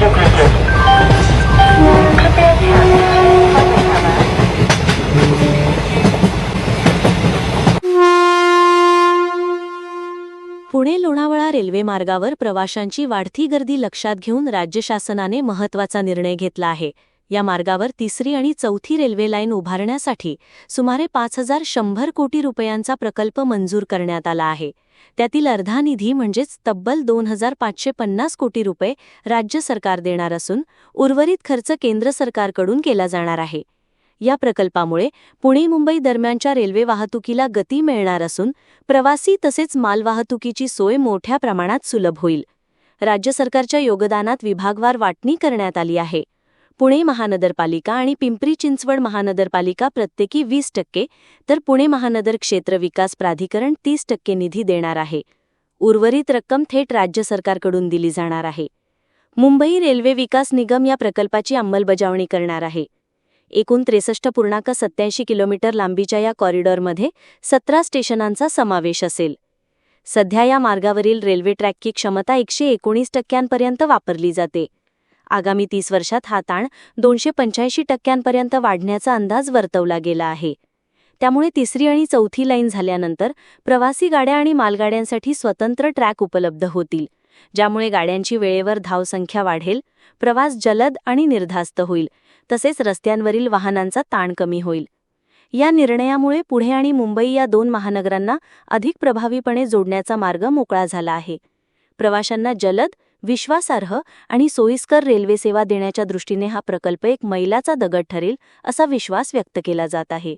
Pune Lonavala railway मार्गावर प्रवाशांची वाढती गर्दी लक्षात घेऊन राज्य शासनाने महत्त्वाचा निर्णय घेतला आहे. या मार्गावर तिसरी आणि चौथी रेल्वे लाईन उभारण्यासाठी सुमारे पाच हजार शंभर कोटी रुपयांचा प्रकल्प मंजूर करण्यात आला आहे. त्यातील अर्धा निधी म्हणजेच तब्बल दोन हजार पाचशे पन्नास कोटी रुपये राज्य सरकार देणार असून उर्वरित खर्च केंद्र सरकारकडून केला जाणार आहे. या प्रकल्पामुळे पुणे मुंबई दरम्यानच्या रेल्वे वाहतुकीला गती मिळणार असून प्रवासी तसेच मालवाहतुकीची सोय मोठ्या प्रमाणात सुलभ होईल. राज्य सरकारच्या योगदानात विभागवार वाटणी करण्यात आली आहे. पुणे महानगरपालिका आणि पिंपरी चिंचवड महानगरपालिका प्रत्येकी वीस टक्के तर पुणे महानगर क्षेत्र विकास प्राधिकरण तीस टक्के निधी देणार आहे. उर्वरित रक्कम थेट राज्य सरकारकडून दिली जाणार आहे. मुंबई रेल्वे विकास निगम या प्रकल्पाची अंमलबजावणी करणार आहे. एकूण त्रेसष्ट पूर्णांक सत्याऐंशी किलोमीटर लांबीच्या या कॉरिडॉरमध्ये सतरा स्टेशनांचा समावेश असेल. सध्या या मार्गावरील रेल्वे ट्रॅकची क्षमता एकशे एकोणीस टक्क्यांपर्यंत वापरली जाते. आगामी तीस वर्षात हा ताण दोनशे पंच्याऐंशी टक्क्यांपर्यंत वाढण्याचा अंदाज वर्तवला गेला आहे. त्यामुळे तिसरी आणि चौथी लाईन झाल्यानंतर प्रवासी गाड्या आणि मालगाड्यांसाठी स्वतंत्र ट्रॅक उपलब्ध होतील ज्यामुळे गाड्यांची वेळेवर धावसंख्या वाढेल प्रवास जलद आणि निर्धास्त होईल तसेच रस्त्यांवरील वाहनांचा ताण कमी होईल. या निर्णयामुळे पुढे आणि मुंबई या दोन महानगरांना अधिक प्रभावीपणे जोडण्याचा मार्ग मोकळा झाला आहे. प्रवाशांना जलद विश्वासार्ह आणि सोयीस्कर रेल्वे सेवा देण्याच्या दृष्टीने हा प्रकल्प एक मैलाचा दगड ठरेल असा विश्वास व्यक्त केला जात आहे.